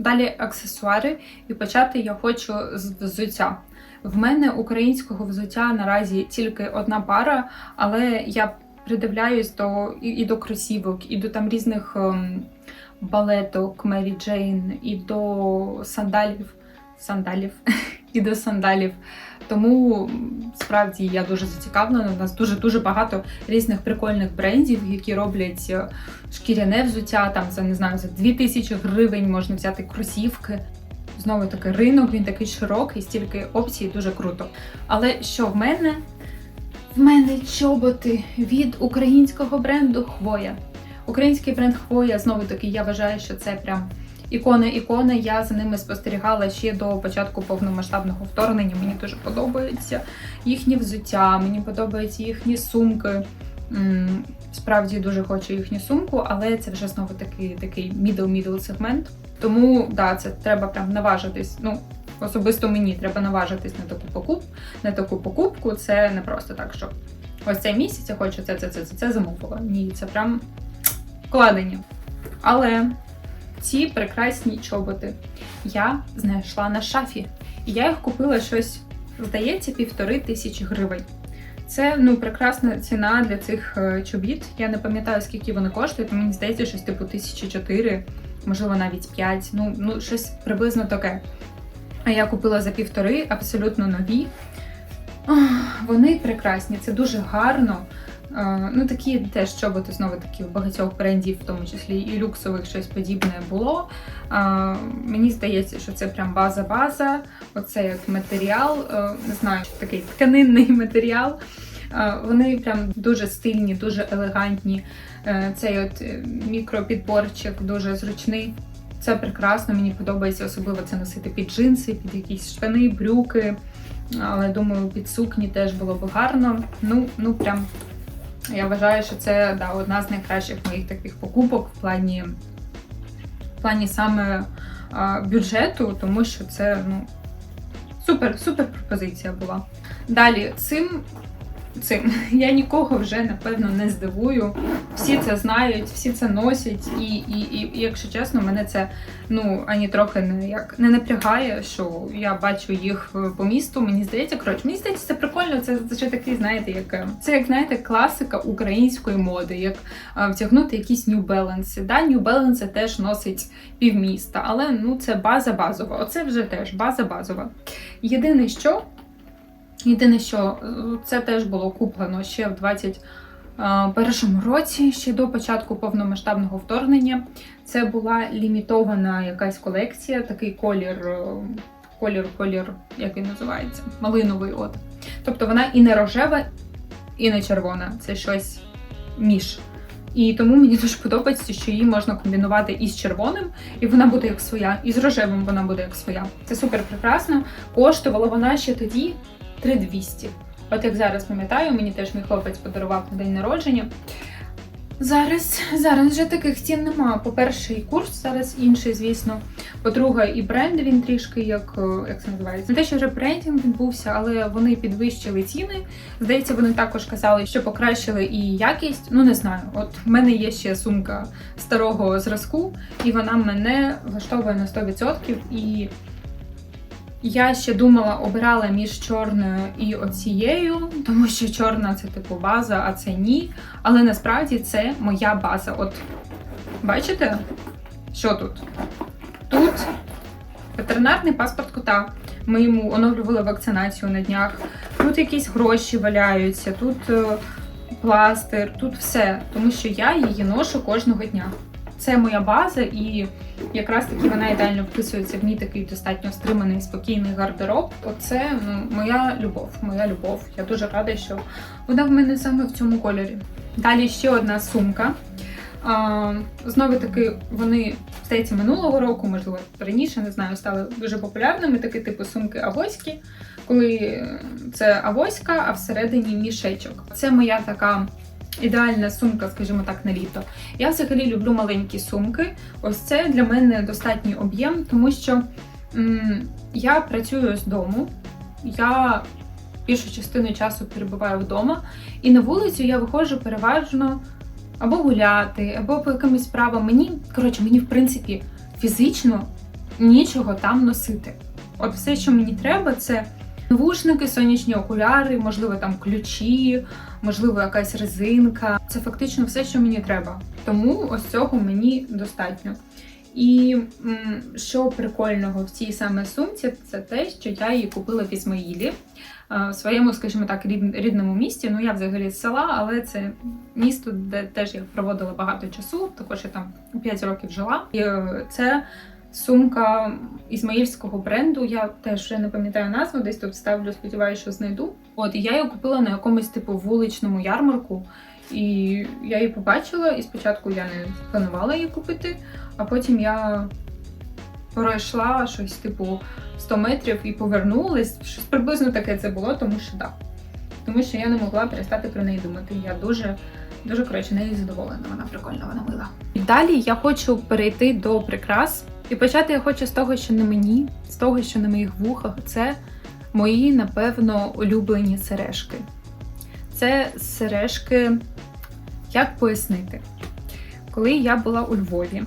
Далі аксесуари, і почати я хочу з взуття. В мене українського взуття наразі тільки одна пара, але я придивляюсь до і, і до кросівок, і до там різних ем, балеток Мері Джейн, і до сандалів, сандалів, і до сандалів. Тому справді я дуже зацікавлена. У нас дуже дуже багато різних прикольних брендів, які роблять е, шкіряне взуття. Там за не знаю за 2000 гривень можна взяти кросівки. Знову таки ринок, він такий широкий, стільки опцій, дуже круто. Але що в мене? В мене чоботи від українського бренду Хвоя. Український бренд Хвоя, знову таки, я вважаю, що це прям ікона ікони. Я за ними спостерігала ще до початку повномасштабного вторгнення. Мені дуже подобається їхнє взуття, мені подобаються їхні сумки. Справді дуже хочу їхню сумку, але це вже знову таки такий middle-middle сегмент. Тому да, це треба прям наважитись. Ну, особисто мені треба наважитись на таку покуп, на таку покупку. Це не просто так, що ось цей місяць я хочу це, це, це, це, це замовила. Ні, це прям вкладення. Але ці прекрасні чоботи я знайшла на шафі. І я їх купила щось, здається, півтори тисячі гривень. Це ну прекрасна ціна для цих е, чобіт. Я не пам'ятаю, скільки вони коштують. Мені здається, щось типу тисячі чотири, можливо, навіть п'ять. Ну, ну щось приблизно таке. А я купила за півтори, абсолютно нові. Вони прекрасні, це дуже гарно. Ну, такі теж чоботи знову таки в багатьох брендів, в тому числі і люксових щось подібне було. Мені здається, що це прям база-база. Оце як матеріал, е, не знаю, такий тканинний матеріал. Вони прям дуже стильні, дуже елегантні. Е, Цей от е, мікропідборчик дуже зручний. Це прекрасно, мені подобається особливо це носити під джинси, під якісь штани, брюки. Але думаю, під сукні теж було б гарно. Ну, ну прям я вважаю, що це да, одна з найкращих моїх таких покупок в плані, в плані саме а, бюджету, тому що це ну, супер, супер пропозиція була. Далі, цим, цим я нікого вже напевно не здивую. Всі це знають, всі це носять, і, і, і, якщо чесно, мене це ну ані трохи не як не напрягає, що я бачу їх е, по місту. Мені здається, коротше, мені здається, це прикольно. Це, це ще такий, знаєте, як е, це як знаєте, класика української моди, як е, втягнути якісь New Balance. Да, New Balance теж носить півміста, але ну це база базова. Оце вже теж база базова. Єдине, що єдине, що е, це теж було куплено ще в 20 е, році, ще до початку повномасштабного вторгнення. Це була лімітована якась колекція, такий колір, е, колір, колір, як він називається, малиновий от. Тобто вона і не рожева, і не червона. Це щось між. І тому мені дуже подобається, що її можна комбінувати із червоним, і вона буде як своя, і з рожевим вона буде як своя. Це супер прекрасно. Коштувала вона ще тоді 3200. От як зараз пам'ятаю, мені теж мій хлопець подарував на день народження. Зараз, зараз вже таких цін нема. По-перше, і курс зараз інший, звісно. По-друге, і бренд він трішки як, е, як це називається. Не те, що ребрендінг відбувся, але вони підвищили ціни. Здається, вони також казали, що покращили і якість. Ну не знаю. От в мене є ще сумка старого зразку, і вона мене влаштовує на 100%. І я ще думала, обирала між чорною і оцією, тому що чорна це типу база, а це ні. Але насправді це моя база. От бачите, що тут? Тут ветеринарний паспорт кота. Ми йому оновлювали вакцинацію на днях. Тут якісь гроші валяються, тут е, пластир, тут все. Тому що я її ношу кожного дня. Це моя база, і якраз таки вона ідеально вписується в мій такий достатньо стриманий, спокійний гардероб. Оце ну, моя любов. Моя любов. Я дуже рада, що вона в мене саме в цьому кольорі. Далі ще одна сумка. Знову таки, вони здається минулого року, можливо, раніше не знаю, стали дуже популярними. Такі типу сумки авоські, коли е, це авоська, а всередині мішечок. Це моя така. Ідеальна сумка, скажімо так, на літо. Я взагалі люблю маленькі сумки. Ось це для мене достатній об'єм, тому що м, я працюю з дому, я більшу частину часу перебуваю вдома, і на вулицю я виходжу переважно або гуляти, або по якимось справам. Мені, коротше, мені в принципі фізично нічого там носити. От все, що мені треба, це навушники, сонячні окуляри, можливо, там ключі, можливо, якась резинка. Це фактично все, що мені треба. Тому ось цього мені достатньо. І що прикольного в цій саме сумці, це те, що я її купила в Ізмаїлі е, в своєму, скажімо так, рід- рідному місті. Ну я взагалі з села, але це місто, де теж я проводила багато часу. Також я там 5 років жила. І е, це сумка ізмаїльського бренду. Я теж вже не пам'ятаю назву, десь тут ставлю, сподіваюся, що знайду. От і я її купила на якомусь типу вуличному ярмарку. І я її побачила, і спочатку я не планувала її купити, а потім я пройшла щось типу 100 метрів і повернулась. Щось приблизно таке це було, тому що так. Тому що я не могла перестати про неї думати. Я дуже, дуже коротше, нею задоволена. Вона прикольна, вона мила. І далі я хочу перейти до прикрас. І почати я хочу з того, що на мені, з того, що на моїх вухах, це мої, напевно, улюблені сережки. Це сережки, як пояснити? Коли я була у Львові,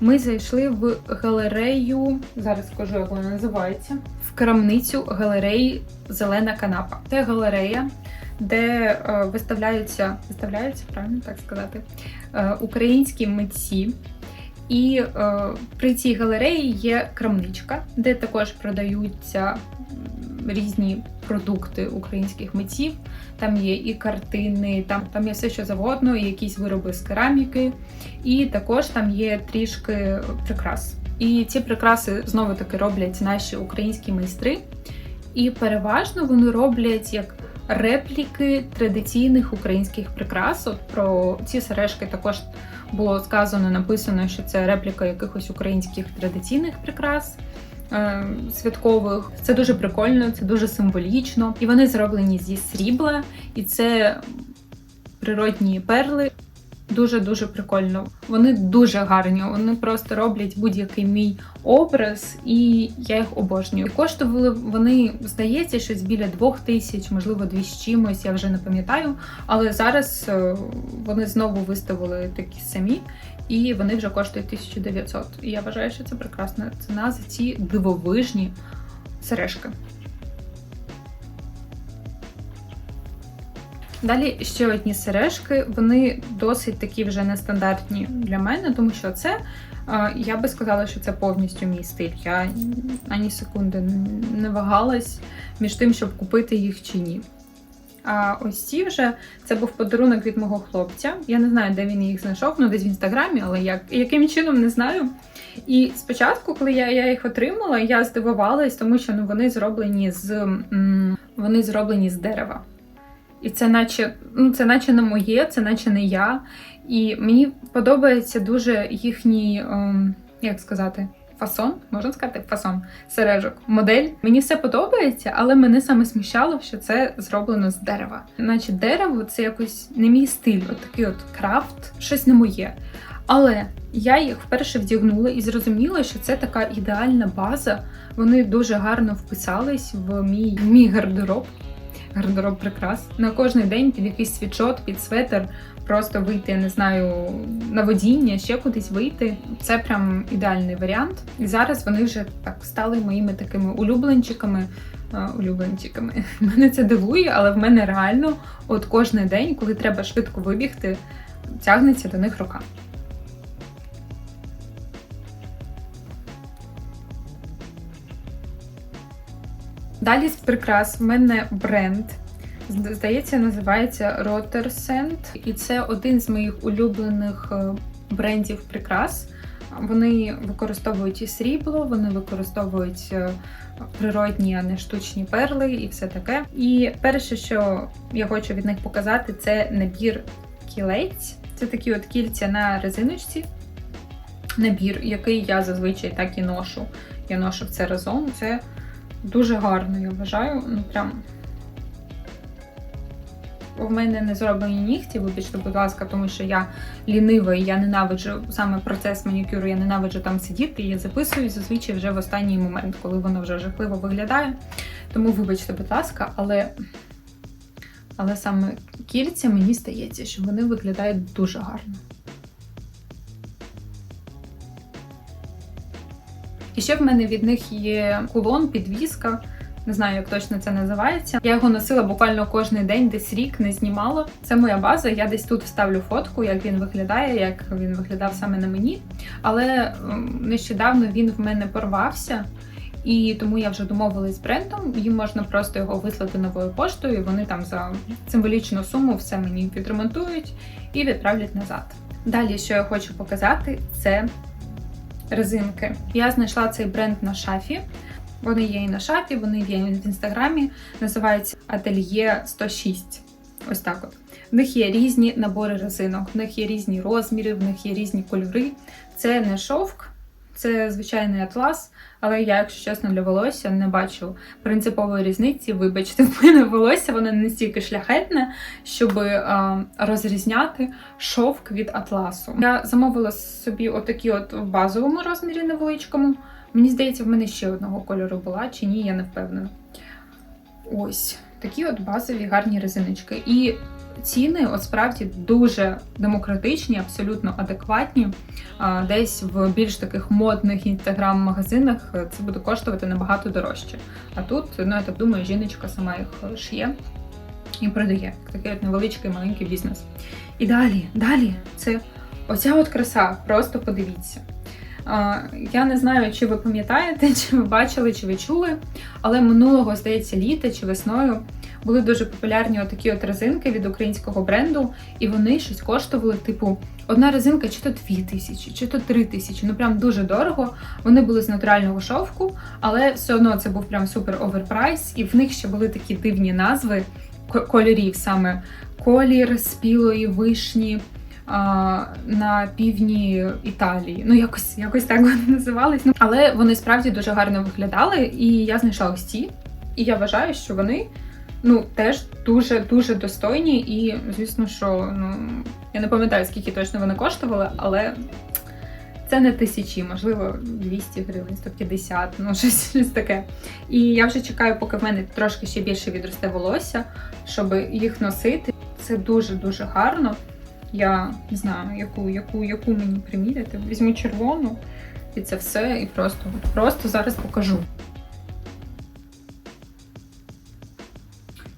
ми зайшли в галерею, зараз скажу, як вона називається, в крамницю галереї Зелена канапа. Це галерея, де е, виставляються, виставляються, правильно так сказати, е, українські митці. І е, при цій галереї є крамничка, де також продаються різні продукти українських митців. Там є і картини, там, там є все, що завгодно, і якісь вироби з кераміки, і також там є трішки прикрас. І ці прикраси знову таки роблять наші українські майстри. І переважно вони роблять як репліки традиційних українських прикрас. От про ці сережки також було сказано, написано, що це репліка якихось українських традиційних прикрас. е, Святкових це дуже прикольно, це дуже символічно, і вони зроблені зі срібла, і це природні перли. Дуже дуже прикольно. Вони дуже гарні. Вони просто роблять будь-який мій образ, і я їх обожнюю. Коштували вони, здається, щось біля двох тисяч, можливо, дві з чимось, я вже не пам'ятаю. Але зараз е, вони знову виставили такі самі, і вони вже коштують 1900. І я вважаю, що це прекрасна ціна за ці дивовижні сережки. Далі ще одні сережки. Вони досить такі вже нестандартні для мене, тому що це я би сказала, що це повністю мій стиль. Я ані секунди не вагалась між тим, щоб купити їх чи ні. А ось ці вже це був подарунок від мого хлопця. Я не знаю, де він їх знайшов, ну десь в інстаграмі, але як, яким чином не знаю. І спочатку, коли я, я їх отримала, я здивувалась, тому що ну, вони зроблені з м, вони зроблені з дерева. І це наче, ну, це наче не моє, це наче не я. І мені подобається дуже їхній, ем, як сказати, фасон, можна сказати, фасон сережок, модель. Мені все подобається, але мене саме смущало, що це зроблено з дерева. Наче дерево це якось не мій стиль, от такий от крафт, щось не моє. Але я їх вперше вдягнула і зрозуміла, що це така ідеальна база. Вони дуже гарно вписались в мій, в мій гардероб. Гардероб прикрас. На кожний день під якийсь свічот, під светр, просто вийти, я не знаю, на водіння, ще кудись вийти. Це прям ідеальний варіант. І зараз вони вже так стали моїми такими улюбленчиками. Улюбленчиками. Мене це дивує, але в мене реально от кожний день, коли треба швидко вибігти, тягнеться до них рука. Далі з прикрас в мене бренд. Здається, називається Rotersend. І це один з моїх улюблених е, брендів прикрас. Вони використовують і срібло, вони використовують е, природні, а не штучні перли і все таке. І перше, що я хочу від них показати, це набір кілець. Це такі от кільця на резиночці. Набір, який я зазвичай так і ношу. Я ношу це разом. Це дуже гарно, я вважаю. Ну прям. У мене не зроблені нігті, вибачте, будь ласка, тому що я лінива і я ненавиджу саме процес манікюру, я ненавиджу там сидіти, я записую зазвичай вже в останній момент, коли воно вже жахливо виглядає. Тому вибачте, будь ласка, але, але саме кільця мені здається, що вони виглядають дуже гарно. І ще в мене від них є кулон, підвіска. Не знаю, як точно це називається. Я його носила буквально кожен день, десь рік не знімала. Це моя база. Я десь тут вставлю фотку, як він виглядає, як він виглядав саме на мені. Але нещодавно він в мене порвався. І тому я вже домовилась з брендом. Їм можна просто його вислати новою поштою. і Вони там за символічну суму все мені відремонтують і відправлять назад. Далі, що я хочу показати, це резинки. Я знайшла цей бренд на шафі. Вони є і на шафі, вони є і в інстаграмі. Називається Ательє 106. Ось так от. В них є різні набори резинок, в них є різні розміри, в них є різні кольори. Це не шовк, це звичайний атлас, але я, якщо чесно, для волосся не бачу принципової різниці. Вибачте, в мене волосся воно не настільки шляхетне, щоб е, розрізняти шовк від атласу. Я замовила собі отакі от в базовому розмірі невеличкому. Мені здається, в мене ще одного кольору була, чи ні, я не впевнена. Ось такі от базові гарні резиночки. І ціни от справді дуже демократичні, абсолютно адекватні. Десь в більш таких модних інстаграм-магазинах це буде коштувати набагато дорожче. А тут, ну я так думаю, жіночка сама їх шиє і продає. Такий от невеличкий маленький бізнес. І далі, далі, це оця от краса, просто подивіться. Я не знаю, чи ви пам'ятаєте, чи ви бачили, чи ви чули, але минулого, здається, літа чи весною були дуже популярні отакі от резинки від українського бренду, і вони щось коштували, типу, одна резинка чи то 2 тисячі, чи то 3 тисячі. Ну прям дуже дорого. Вони були з натурального шовку, але все одно це був прям супер оверпрайс, і в них ще були такі дивні назви кольорів, саме колір спілої вишні. На півдні Італії, ну якось якось так вони називались. Ну але вони справді дуже гарно виглядали, і я знайшла ось ці. І я вважаю, що вони ну теж дуже дуже достойні. І звісно, що ну я не пам'ятаю, скільки точно вони коштували, але це не тисячі, можливо, 200 гривень, 150, ну щось, щось таке. І я вже чекаю, поки в мене трошки ще більше відросте волосся, щоб їх носити. Це дуже дуже гарно. Я не знаю, яку, яку, яку мені приміряти. Візьму червону і це все, і просто, просто зараз покажу.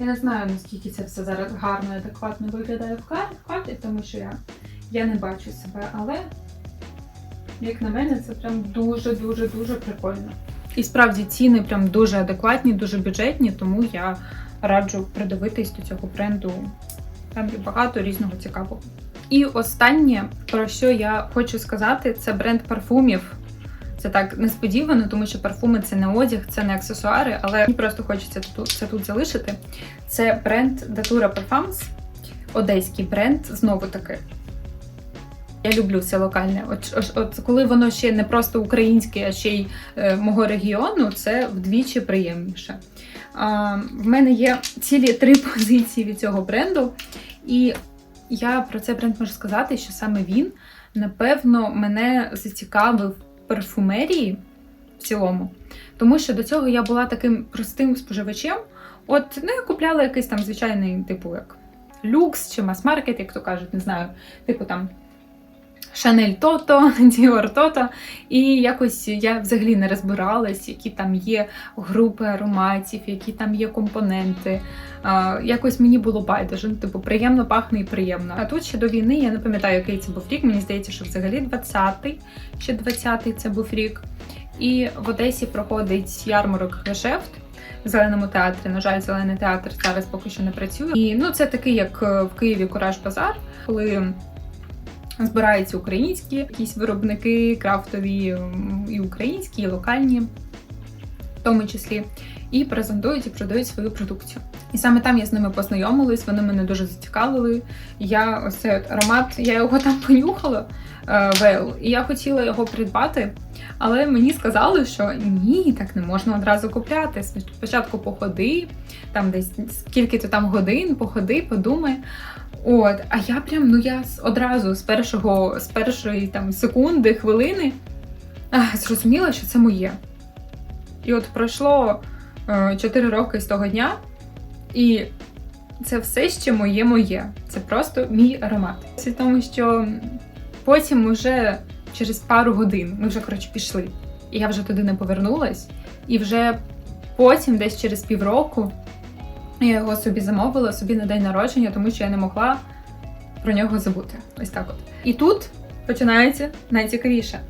Я не знаю, наскільки це все зараз гарно і адекватно виглядає в кар- тому що я, я не бачу себе, але як на мене, це прям дуже-дуже дуже прикольно. І справді ціни прям дуже адекватні, дуже бюджетні, тому я раджу придивитись до цього бренду. Там є багато різного цікавого. І останнє, про що я хочу сказати, це бренд парфумів. Це так несподівано, тому що парфуми це не одяг, це не аксесуари, але мені просто хочеться тут, це тут залишити. Це бренд Datura Parfums, одеський бренд, знову таки. Я люблю все локальне. От, от, от коли воно ще не просто українське, а ще й е, мого регіону, це вдвічі приємніше. В мене є цілі три позиції від цього бренду, і я про цей бренд можу сказати, що саме він, напевно, мене зацікавив парфумерії в цілому. Тому що до цього я була таким простим споживачем. От ну, я купляла якийсь там звичайний, типу, як люкс чи мас-маркет, як то кажуть, не знаю, типу там. Шанель Тото, Діор Тото, і якось я взагалі не розбиралась, які там є групи ароматів, які там є компоненти. Якось мені було байдуже, ну, типу, приємно пахне і приємно. А тут ще до війни я не пам'ятаю, який це був рік. Мені здається, що взагалі 20-й, ще 20-й це був рік. І в Одесі проходить ярмарок Гешефт в зеленому театрі. На жаль, зелений театр зараз поки що не працює. І ну це такий, як е, в Києві Кураж Базар, коли. Збираються українські якісь виробники, крафтові і українські, і локальні, в тому числі, і презентують і продають свою продукцію. І саме там я з ними познайомилась, вони мене дуже зацікавили. Я ось цей от аромат, я його там понюхала е, вейл, і я хотіла його придбати, але мені сказали, що ні, так не можна одразу купляти. Спочатку походи, там десь скільки ти там годин, походи, подумай. От, а я прям, ну я одразу з першого, з першої там секунди, хвилини зрозуміла, що це моє. І от пройшло е, 4 роки з того дня, і це все ще моє моє. Це просто мій аромат. Це тому, що потім уже через пару годин ми вже коротше пішли. і я вже туди не повернулась. І вже потім, десь через півроку, я його собі замовила собі на день народження, тому що я не могла про нього забути. Ось так от. І тут починається найцікавіше.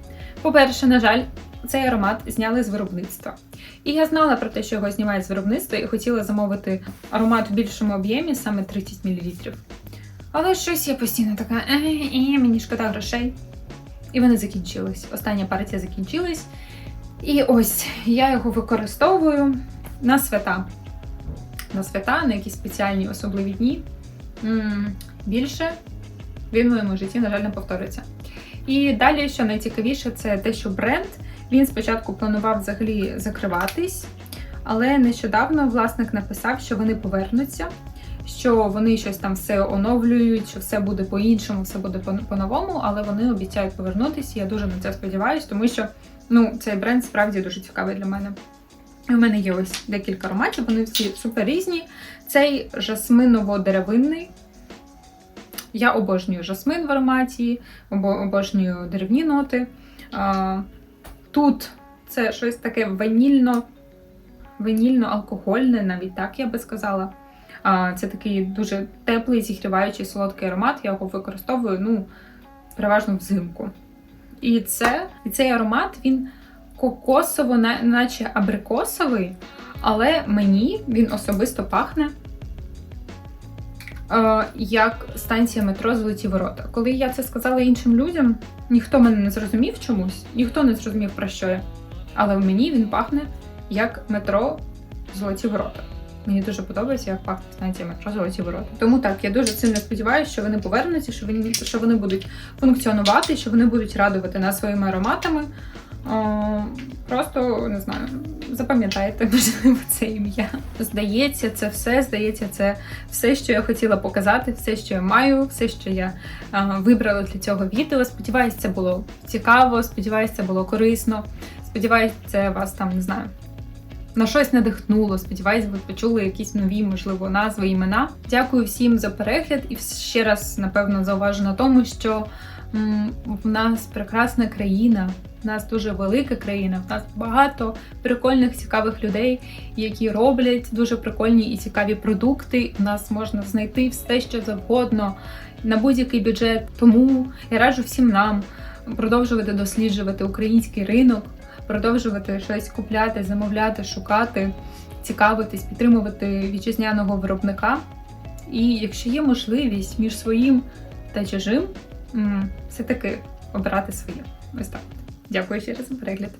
По-перше, на жаль, цей аромат зняли з виробництва. І я знала про те, що його знімають з виробництва, і хотіла замовити аромат в більшому об'ємі, саме 30 мл. Але щось я постійно така, е, мені шкода грошей. І вони закінчились. Остання партія закінчилась. І ось я його використовую на свята. На свята, на якісь спеціальні особливі дні. Більше він в моєму житті, на жаль, не повториться. І далі, що найцікавіше, це те, що бренд він спочатку планував взагалі закриватись, але нещодавно власник написав, що вони повернуться, що вони щось там все оновлюють, що все буде по-іншому, все буде по- по-новому, але вони обіцяють повернутися. Я дуже на це сподіваюся, тому що ну, цей бренд справді дуже цікавий для мене. І У мене є ось декілька ароматів, вони всі супер різні. Цей жасминово-деревинний. Я обожнюю жасмин в ароматі, обожнюю деревні ноти. Тут це щось таке ванільно, ванільно-алкогольне, навіть так я би сказала. Це такий дуже теплий, зігріваючий солодкий аромат. Я його використовую ну, переважно взимку. І, це, і цей аромат він кокосово, на- наче абрикосовий, але мені він особисто пахне е, як станція метро Золоті Ворота. Коли я це сказала іншим людям, ніхто мене не зрозумів чомусь, ніхто не зрозумів про що я. Але в мені він пахне як метро Золоті Ворота. Мені дуже подобається, як пахне станція метро Золоті Ворота. Тому так, я дуже сильно сподіваюся, що вони повернуться, що вони, що вони будуть функціонувати, що вони будуть радувати нас своїми ароматами. О, просто не знаю, запам'ятайте, можливо, це ім'я. Здається, це все, здається, це все, що я хотіла показати, все, що я маю, все, що я а, вибрала для цього відео. Сподіваюсь, це було цікаво, сподіваюсь, це було корисно. Сподіваюсь, це вас там не знаю. На щось надихнуло. Сподіваюсь, ви почули якісь нові, можливо, назви, імена. Дякую всім за перегляд і ще раз, напевно, зауважу на тому, що в нас прекрасна країна, в нас дуже велика країна, в нас багато прикольних, цікавих людей, які роблять дуже прикольні і цікаві продукти. У нас можна знайти все, що завгодно на будь-який бюджет. Тому я раджу всім нам продовжувати досліджувати український ринок, продовжувати щось купляти, замовляти, шукати, цікавитись, підтримувати вітчизняного виробника. І якщо є можливість між своїм та чужим, все-таки обирати своє. Ось так. Дякую ще раз за перегляд.